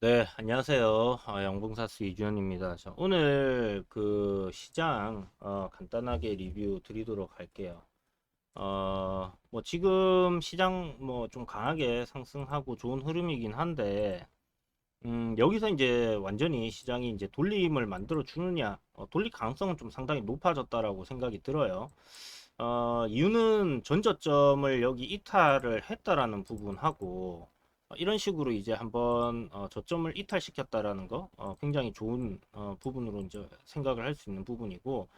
네, 안녕하세요. 어, 영봉사스 이주연입니다. 자, 오늘 그 시장 어, 간단하게 리뷰 드리도록 할게요. 어, 뭐 지금 시장 뭐 좀 강하게 상승하고 좋은 흐름이긴 한데, 음, 여기서 이제 완전히 시장이 이제 돌림을 만들어 주느냐, 어, 돌릴 가능성은 좀 상당히 높아졌다라고 생각이 들어요. 어, 이유는 전저점을 여기 이탈을 했다라는 부분하고, 어, 이런 식으로 이제 한번 어, 저점을 이탈시켰다라는 거 어, 굉장히 좋은 어, 부분으로 이제 생각을 할 수 있는 부분이고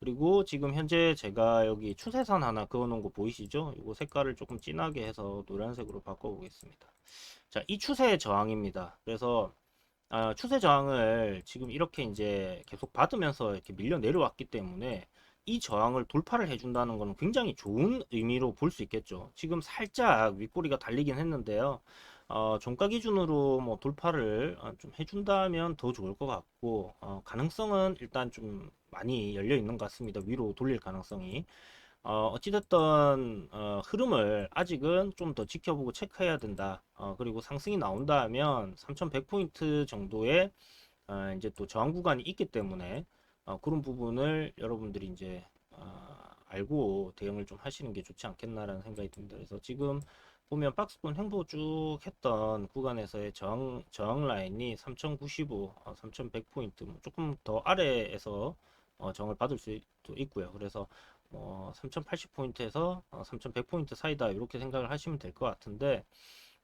그리고 지금 현재 제가 여기 추세선 하나 그어 놓은 거 보이시죠? 이거 색깔을 조금 진하게 해서 노란색으로 바꿔 보겠습니다. 자, 이 추세의 저항입니다. 그래서 아, 추세 저항을 지금 이렇게 이제 계속 받으면서 이렇게 밀려 내려왔기 때문에 이 저항을 돌파를 해준다는 것은 굉장히 좋은 의미로 볼 수 있겠죠. 지금 살짝 윗꼬리가 달리긴 했는데요. 어, 종가 기준으로 뭐 돌파를 어, 좀 해준다면 더 좋을 것 같고 어, 가능성은 일단 좀 많이 열려 있는 것 같습니다. 위로 돌릴 가능성이. 어, 어찌됐든 어, 흐름을 아직은 좀 더 지켜보고 체크해야 된다. 어, 그리고 상승이 나온다 하면 3100포인트 정도의 어, 이제 또 저항 구간이 있기 때문에 어, 그런 부분을 여러분들이 이제 어, 알고 대응을 좀 하시는 게 좋지 않겠나라는 생각이 듭니다. 그래서 지금 보면 박스권 횡보 쭉 했던 구간에서의 저항, 저항 라인이 3095, 어, 3100포인트, 뭐 조금 더 아래에서 어, 저항을 받을 수도 있고요. 그래서 뭐 3080포인트에서 어, 3100포인트 사이다 이렇게 생각을 하시면 될 것 같은데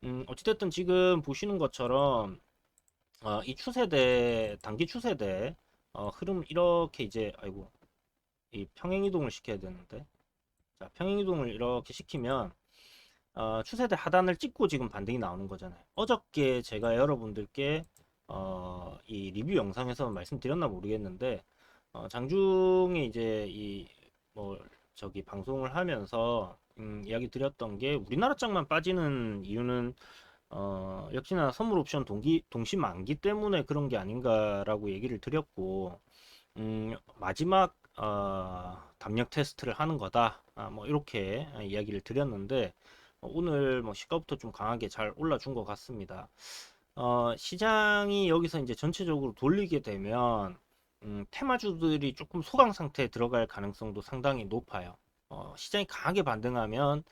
음, 어찌됐든 지금 보시는 것처럼 어, 이 추세대 단기 추세대 어, 흐름 이렇게 이제 아이고 이 평행 이동을 시켜야 되는데 자 평행 이동을 이렇게 시키면 어, 추세대 하단을 찍고 지금 반등이 나오는 거잖아요. 어저께 제가 여러분들께 어, 이 리뷰 영상에서 말씀드렸나 모르겠는데 어, 장중에 이제 이 뭐 저기 방송을 하면서 음, 이야기 드렸던 게 우리나라 장만 빠지는 이유는 어, 역시나 선물 옵션 동기 동시 만기 때문에 그런 게 아닌가라고 얘기를 드렸고 음, 마지막 어, 담력 테스트를 하는 거다. 아, 뭐 이렇게 이야기를 드렸는데 어, 오늘 뭐 시가부터 좀 강하게 잘 올라준 것 같습니다. 어, 시장이 여기서 이제 전체적으로 돌리게 되면 음, 테마주들이 조금 소강 상태에 들어갈 가능성도 상당히 높아요. 어, 시장이 강하게 반등하면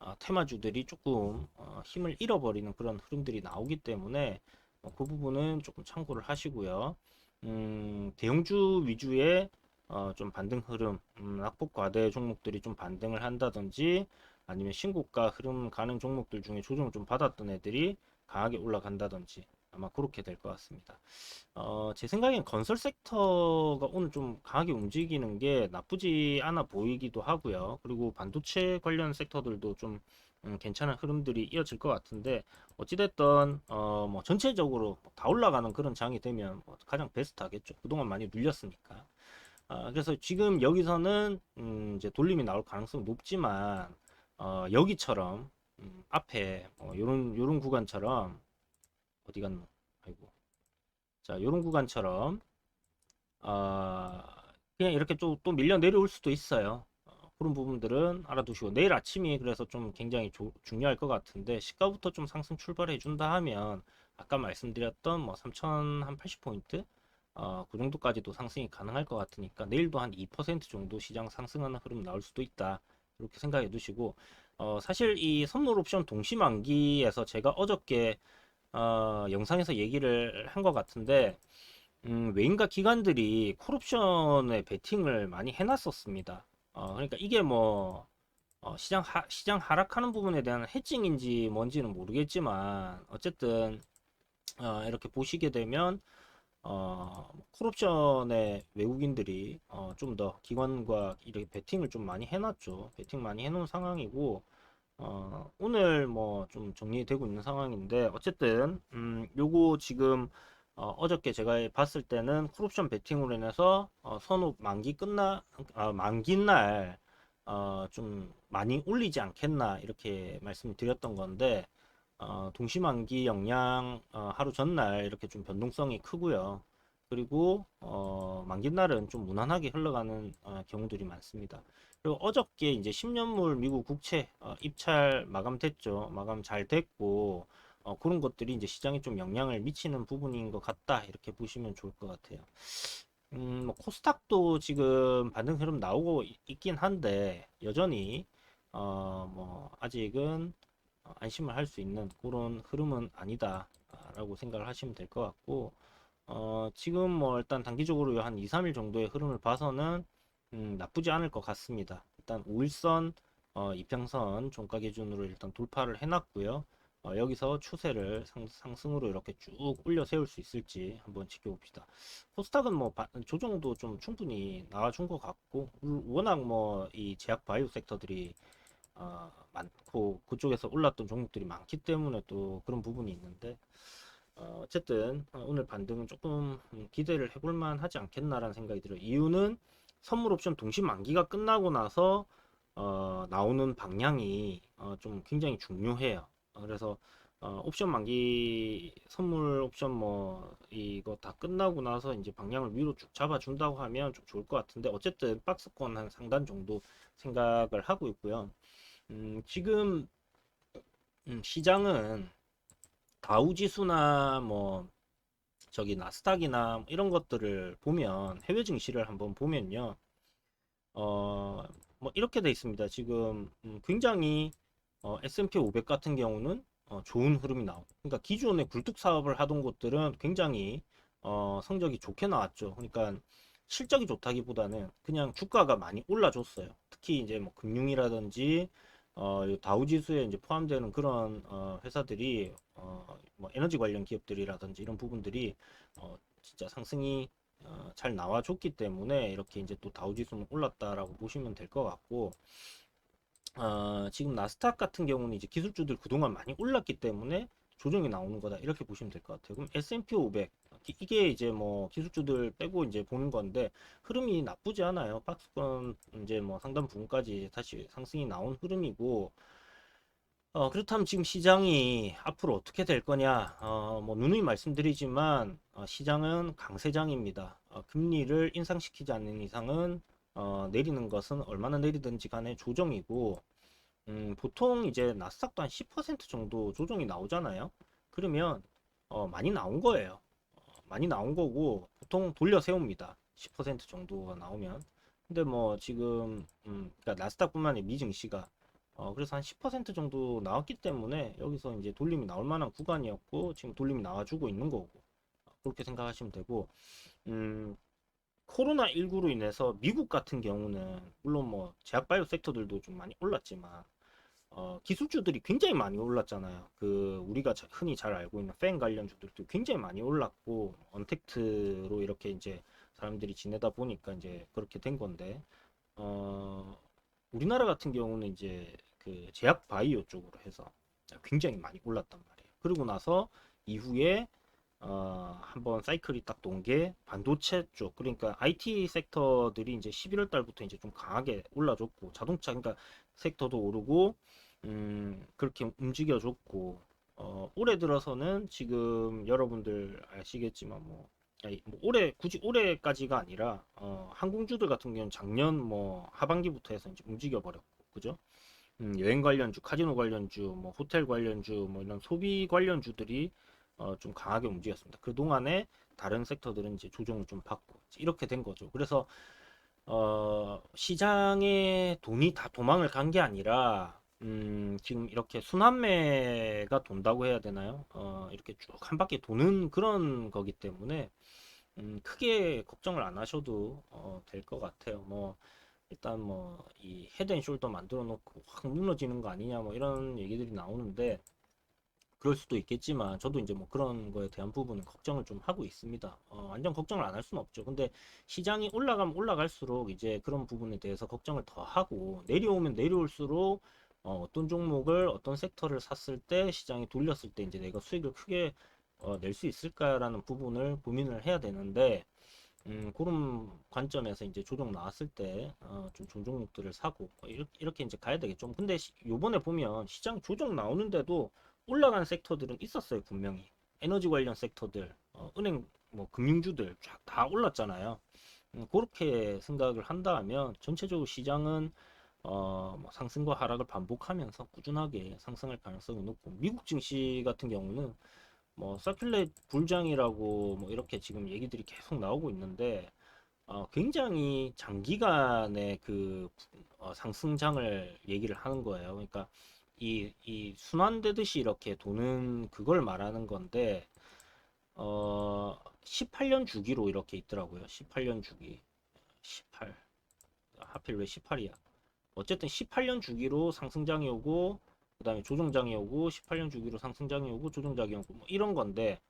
어, 테마주들이 조금 어, 힘을 잃어버리는 그런 흐름들이 나오기 때문에 어, 그 부분은 조금 참고를 하시고요. 음, 대형주 위주의 어, 좀 반등 흐름, 음, 낙폭 과대 종목들이 좀 반등을 한다든지 아니면 신고가 흐름 가는 종목들 중에 조정을 좀 받았던 애들이 강하게 올라간다든지 아마 그렇게 될 것 같습니다. 어, 제 생각엔 건설 섹터가 오늘 좀 강하게 움직이는 게 나쁘지 않아 보이기도 하고요. 그리고 반도체 관련 섹터들도 좀 음, 괜찮은 흐름들이 이어질 것 같은데 어찌됐든 어, 뭐 전체적으로 다 올라가는 그런 장이 되면 뭐 가장 베스트하겠죠. 그동안 많이 눌렸으니까. 아, 그래서 지금 여기서는 음, 이제 돌림이 나올 가능성이 높지만 어, 여기처럼 음, 앞에 어, 요런 요런 구간처럼 어디 갔노? 아이고. 자, 요런 구간처럼 어, 그냥 이렇게 또, 또 밀려 내려올 수도 있어요. 어, 그런 부분들은 알아두시고 내일 아침이 그래서 좀 굉장히 조, 중요할 것 같은데 시가부터 좀 상승 출발해 준다 하면 아까 말씀드렸던 뭐 3,080포인트 어, 그 정도까지도 상승이 가능할 것 같으니까 내일도 한 2% 정도 시장 상승하는 흐름 나올 수도 있다. 이렇게 생각해 두시고 어, 사실 이 선물 옵션 동시 만기에서 제가 어저께 어, 영상에서 얘기를 한 것 같은데 음, 외인과 기관들이 콜옵션에 베팅을 많이 해놨었습니다. 어, 그러니까 이게 뭐 어, 시장 하, 시장 하락하는 부분에 대한 해칭인지 뭔지는 모르겠지만 어쨌든 어, 이렇게 보시게 되면 어, 콜옵션에 외국인들이 어, 좀 더 기관과 이렇게 베팅을 좀 많이 해놨죠. 베팅 많이 해놓은 상황이고 어, 오늘 뭐 좀 정리되고 있는 상황인데 어쨌든 음, 요거 지금 어, 어저께 제가 봤을 때는 콜옵션 베팅으로 인해서 어, 선호 만기 끝나 아, 만기 날 어, 좀 많이 올리지 않겠나 이렇게 말씀드렸던 건데 어, 동시만기 영향 어, 하루 전날 이렇게 좀 변동성이 크고요. 그리고 어, 만기 날은 좀 무난하게 흘러가는 어, 경우들이 많습니다. 그리고 어저께 이제 10년물 미국 국채 어, 입찰 마감됐죠. 마감 잘 됐고 어, 그런 것들이 이제 시장에 좀 영향을 미치는 부분인 것 같다 이렇게 보시면 좋을 것 같아요. 음, 뭐 코스닥도 지금 반등 흐름 나오고 있- 있긴 한데 여전히 어, 뭐 아직은 어, 안심을 할 수 있는 그런 흐름은 아니다라고 생각을 하시면 될 것 같고 어, 지금 뭐 일단 단기적으로 한 2, 3일 정도의 흐름을 봐서는 음, 나쁘지 않을 것 같습니다. 일단 5일선 어, 이평선 종가 기준으로 일단 돌파를 해놨고요. 어, 여기서 추세를 상, 승으로 이렇게 쭉 올려 세울 수 있을지 한번 지켜봅시다. 코스닥은 뭐 바- 조정도 좀 충분히 나와준 것 같고 우- 워낙 뭐 이 제약 바이오 섹터들이 어, 많고 그쪽에서 올랐던 종목들이 많기 때문에 또 그런 부분이 있는데 어, 어쨌든 어, 오늘 반등은 조금 음, 기대를 해볼 만하지 않겠나라는 생각이 들어요. 이유는 선물 옵션 동시 만기가 끝나고 나서 어, 나오는 방향이 어, 좀 굉장히 중요해요. 어, 그래서 어, 옵션 만기 선물 옵션 뭐 이거 다 끝나고 나서 이제 방향을 위로 쭉 잡아준다고 하면 좀 좋을 것 같은데 어쨌든 박스권 한 상단 정도 생각을 하고 있고요. 음, 지금 음, 시장은 다우지수나 뭐 저기 나스닥이나 이런 것들을 보면 해외 증시를 한번 보면요. 어, 뭐 이렇게 돼 있습니다. 지금 음, 굉장히 어, S&P 500 같은 경우는 어, 좋은 흐름이 나오고 그러니까 기존에 굴뚝 사업을 하던 곳들은 굉장히 어, 성적이 좋게 나왔죠. 그러니까 실적이 좋다기보다는 그냥 주가가 많이 올라줬어요. 특히 이제 뭐 금융이라든지 어, 이 다우 지수에 이제 포함되는 그런 어, 회사들이 어, 뭐 에너지 관련 기업들이라든지 이런 부분들이 어, 진짜 상승이 어, 잘 나와줬기 때문에 이렇게 이제 또 다우 지수는 올랐다라고 보시면 될 것 같고 어, 지금 나스닥 같은 경우는 이제 기술주들 그동안 많이 올랐기 때문에 조정이 나오는 거다 이렇게 보시면 될 것 같아요. 그럼 S&P 500 이- 이게 이제 뭐 기술주들 빼고 이제 보는 건데 흐름이 나쁘지 않아요. 박스권 이제 뭐 상단 부분까지 다시 상승이 나온 흐름이고 어, 그렇다면 지금 시장이 앞으로 어떻게 될 거냐? 어, 뭐 누누이 말씀드리지만 어, 시장은 강세장입니다. 어, 금리를 인상시키지 않는 이상은 어, 내리는 것은 얼마나 내리든지 간에 조정이고 음, 보통 이제 나스닥도 한 10% 정도 조정이 나오잖아요. 그러면 어, 많이 나온 거예요. 어, 많이 나온 거고 보통 돌려 세웁니다. 10% 정도가 나오면. 근데 뭐 지금 음, 그러니까 나스닥뿐만 아니라 미증시가 어, 그래서 한 10% 정도 나왔기 때문에 여기서 이제 돌림이 나올 만한 구간이었고 지금 돌림이 나와주고 있는 거고 어, 그렇게 생각하시면 되고 음, 코로나 19로 인해서 미국 같은 경우는 물론 뭐 제약 바이오 섹터들도 좀 많이 올랐지만 어, 기술주들이 굉장히 많이 올랐잖아요. 그 우리가 자- 흔히 잘 알고 있는 팬 관련 주들도 굉장히 많이 올랐고 언택트로 이렇게 이제 사람들이 지내다 보니까 이제 그렇게 된 건데 어, 우리나라 같은 경우는 이제 그 제약 바이오 쪽으로 해서 굉장히 많이 올랐단 말이에요. 그리고 나서 이후에 어, 한번 사이클이 딱 돈 게 반도체 쪽 그러니까 IT 섹터들이 이제 11월 달부터 이제 좀 강하게 올라줬고 자동차 그러니까 섹터도 오르고 음, 그렇게 움직여줬고 어, 올해 들어서는 지금 여러분들 아시겠지만 뭐, 아니, 뭐 올해 굳이 올해까지가 아니라 어, 항공주들 같은 경우는 작년 뭐 하반기부터 해서 이제 움직여 버렸고 그죠? 음, 여행 관련주, 카지노 관련주, 뭐 호텔 관련주, 뭐 이런 소비 관련주들이 어, 좀 강하게 움직였습니다. 그 동안에 다른 섹터들은 이제 조정을 좀 받고 이렇게 된 거죠. 그래서 어, 시장에 돈이 다 도망을 간 게 아니라 음, 지금 이렇게 순환매가 돈다고 해야 되나요? 어, 이렇게 쭉 한 바퀴 도는 그런 거기 때문에 음, 크게 걱정을 안 하셔도 어, 될 것 같아요. 뭐 일단 뭐 이 헤드 앤 숄더 만들어 놓고 확 무너지는 거 아니냐 뭐 이런 얘기들이 나오는데 그럴 수도 있겠지만 저도 이제 뭐 그런 거에 대한 부분은 걱정을 좀 하고 있습니다. 어, 완전 걱정을 안 할 수는 없죠. 근데 시장이 올라가면 올라갈수록 이제 그런 부분에 대해서 걱정을 더 하고 내려오면 내려올수록 어, 어떤 종목을 어떤 섹터를 샀을 때 시장이 돌렸을 때 이제 내가 수익을 크게 어, 낼 수 있을까라는 부분을 고민을 해야 되는데 음, 그런 관점에서 이제 조정 나왔을 때, 어, 좀 좋은 종목들을 사고, 어, 이렇게, 이렇게 이제 가야 되겠죠. 근데 시- 요번에 보면 시장 조정 나오는데도 올라간 섹터들은 있었어요, 분명히. 에너지 관련 섹터들, 어, 은행, 뭐, 금융주들 쫙 다 올랐잖아요. 음, 그렇게 생각을 한다면 전체적으로 시장은 어, 뭐 상승과 하락을 반복하면서 꾸준하게 상승할 가능성이 높고 미국 증시 같은 경우는 뭐 서큘레이트 불장이라고 뭐 이렇게 지금 얘기들이 계속 나오고 있는데 어, 굉장히 장기간의 그 어, 상승장을 얘기를 하는 거예요. 그러니까 이, 이 순환되듯이 이렇게 도는 그걸 말하는 건데 어, 18년 주기로 이렇게 있더라고요. 18년 주기. 18. 하필 왜 18이야? 어쨌든 18년 주기로 상승장이 오고 그 다음에 조정장이 오고 18년 주기로 상승장이 오고 조정장이 오고 뭐 이런 건데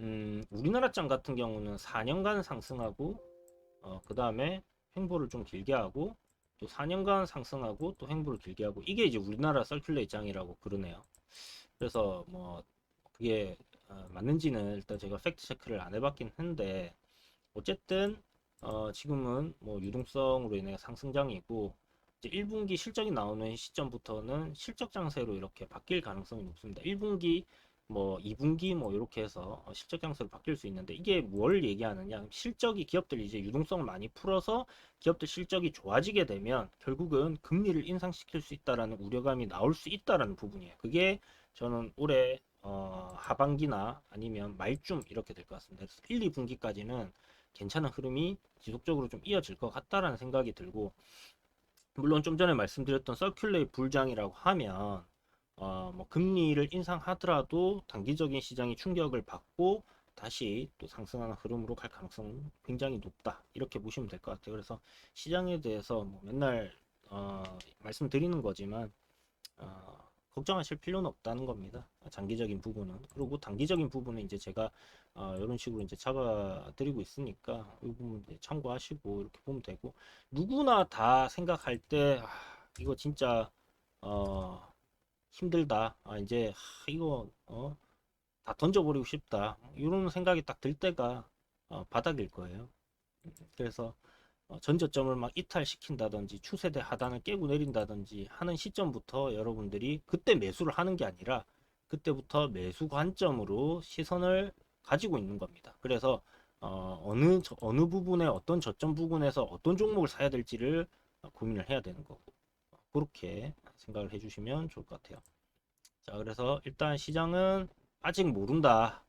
음, 우리나라 장 같은 경우는 4년간 상승하고 어, 그 다음에 횡보를 좀 길게 하고 또 4년간 상승하고 또 횡보를 길게 하고 이게 이제 우리나라 서큘레이트 장이라고 그러네요. 그래서 뭐 그게 어, 맞는지는 일단 제가 팩트 체크를 안 해봤긴 한데 어쨌든 어, 지금은 뭐 유동성으로 인해 상승장이고 이제 1분기 실적이 나오는 시점부터는 실적 장세로 이렇게 바뀔 가능성이 높습니다. 1분기 뭐 2분기 뭐 이렇게 해서 어, 실적 장세로 바뀔 수 있는데 이게 뭘 얘기하느냐 실적이 기업들이 이제 유동성을 많이 풀어서 기업들 실적이 좋아지게 되면 결국은 금리를 인상시킬 수 있다라는 우려감이 나올 수 있다라는 부분이에요. 그게 저는 올해 어, 하반기나 아니면 말쯤 이렇게 될 것 같습니다. 그래서 1, 2분기까지는 괜찮은 흐름이 지속적으로 좀 이어질 것 같다라는 생각이 들고 물론 좀 전에 말씀드렸던 서큘레이 불장이라고 하면 어, 뭐 금리를 인상하더라도 단기적인 시장이 충격을 받고 다시 또 상승하는 흐름으로 갈 가능성은 굉장히 높다 이렇게 보시면 될 것 같아요. 그래서 시장에 대해서 뭐 맨날 어, 말씀드리는 거지만 어, 걱정하실 필요는 없다는 겁니다. 장기적인 부분은 그리고 단기적인 부분은 이제 제가 어, 이런 식으로 이제 잡아드리고 있으니까 이 부분 참고하시고 이렇게 보면 되고 누구나 다 생각할 때 아, 이거 진짜 어, 힘들다. 아, 이제 하, 이거 어, 다 던져버리고 싶다. 이런 생각이 딱 들 때가 어, 바닥일 거예요. 그래서 어, 전저점을 막 이탈시킨다든지 추세대 하단을 깨고 내린다든지 하는 시점부터 여러분들이 그때 매수를 하는 게 아니라 그때부터 매수 관점으로 시선을 가지고 있는 겁니다. 그래서 어, 어느 저- 어느 부분에 어떤 저점 부분에서 어떤 종목을 사야 될지를 어, 고민을 해야 되는 거고 어, 그렇게 생각을 해주시면 좋을 것 같아요. 자, 그래서 일단 시장은 아직 모른다.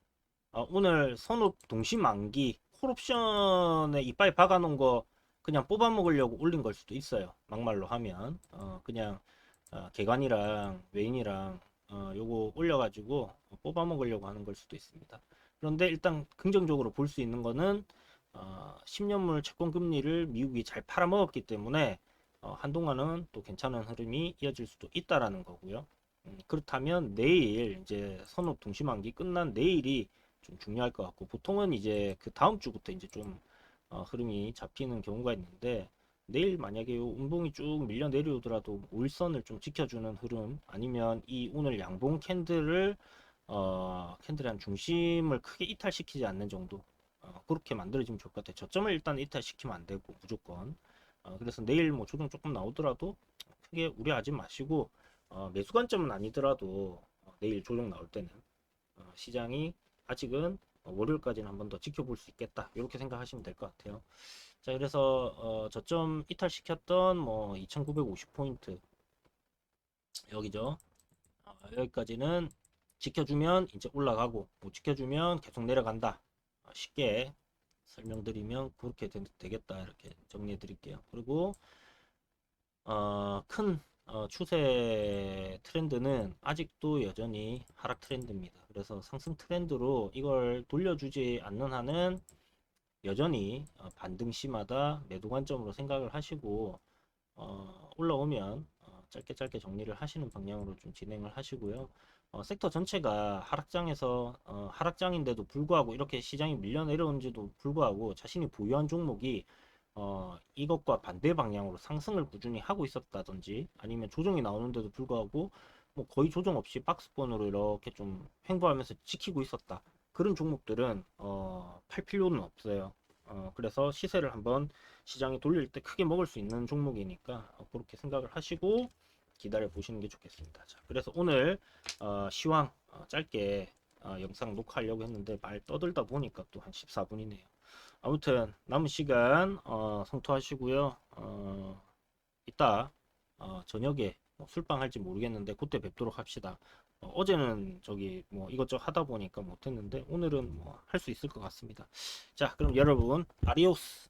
어, 오늘 선업 동시 만기 콜옵션에 이빨 박아놓은 거 그냥 뽑아 먹으려고 올린 걸 수도 있어요. 막말로 하면 어, 그냥 어, 개관이랑 외인이랑 어, 요거 올려가지고 뽑아 먹으려고 하는 걸 수도 있습니다. 그런데 일단 긍정적으로 볼 수 있는 거는 어, 10년물 채권 금리를 미국이 잘 팔아먹었기 때문에 어, 한동안은 또 괜찮은 흐름이 이어질 수도 있다라는 거고요. 음, 그렇다면 내일 이제 선업 동시만기 끝난 내일이 좀 중요할 것 같고 보통은 이제 그 다음 주부터 이제 좀 어, 흐름이 잡히는 경우가 있는데 내일 만약에 요 운봉이 쭉 밀려 내려오더라도 올선을 좀 지켜주는 흐름 아니면 이 오늘 양봉 캔들을 어, 캔들의 한 중심을 크게 이탈시키지 않는 정도 어, 그렇게 만들어지면 좋을 것 같아요. 저점을 일단 이탈시키면 안 되고 무조건 어, 그래서 내일 뭐 조정 조금 나오더라도 크게 우려하지 마시고 어, 매수 관점은 아니더라도 어, 내일 조정 나올 때는 어, 시장이 아직은 어, 월요일까지는 한 번 더 지켜볼 수 있겠다 이렇게 생각하시면 될 것 같아요. 자 그래서 어, 저점 이탈시켰던 뭐 2950포인트 여기죠. 어, 여기까지는 지켜주면 이제 올라가고 못 지켜주면 계속 내려간다. 어, 쉽게 설명드리면 그렇게 되, 겠다 이렇게 정리해 드릴게요. 그리고 어, 큰 어, 추세 트렌드는 아직도 여전히 하락 트렌드입니다. 그래서 상승 트렌드로 이걸 돌려주지 않는 한은 여전히 어, 반등 시마다 매도 관점으로 생각을 하시고 어, 올라오면 어, 짧게 짧게 정리를 하시는 방향으로 좀 진행을 하시고요. 어, 섹터 전체가 하락장에서 어, 하락장인데도 불구하고 이렇게 시장이 밀려 내려온지도 불구하고 자신이 보유한 종목이 어, 이것과 반대 방향으로 상승을 꾸준히 하고 있었다든지 아니면 조정이 나오는데도 불구하고 뭐 거의 조정 없이 박스권으로 이렇게 좀 횡보하면서 지키고 있었다. 그런 종목들은 어, 팔 필요는 없어요. 어, 그래서 시세를 한번 시장이 돌릴 때 크게 먹을 수 있는 종목이니까 어, 그렇게 생각을 하시고 기다려 보시는 게 좋겠습니다. 자, 그래서 오늘 어, 시황 어, 짧게 어, 영상 녹화하려고 했는데 말 떠들다 보니까 또 한 14분이네요. 아무튼 남은 시간 어, 성토하시고요. 어, 이따 어, 저녁에 뭐 술방 할지 모르겠는데 그때 뵙도록 합시다. 어, 제는 저기 뭐 이것저것 하다 보니까 못했는데 오늘은 뭐 할 수 있을 것 같습니다. 자, 그럼 여러분 아리오스.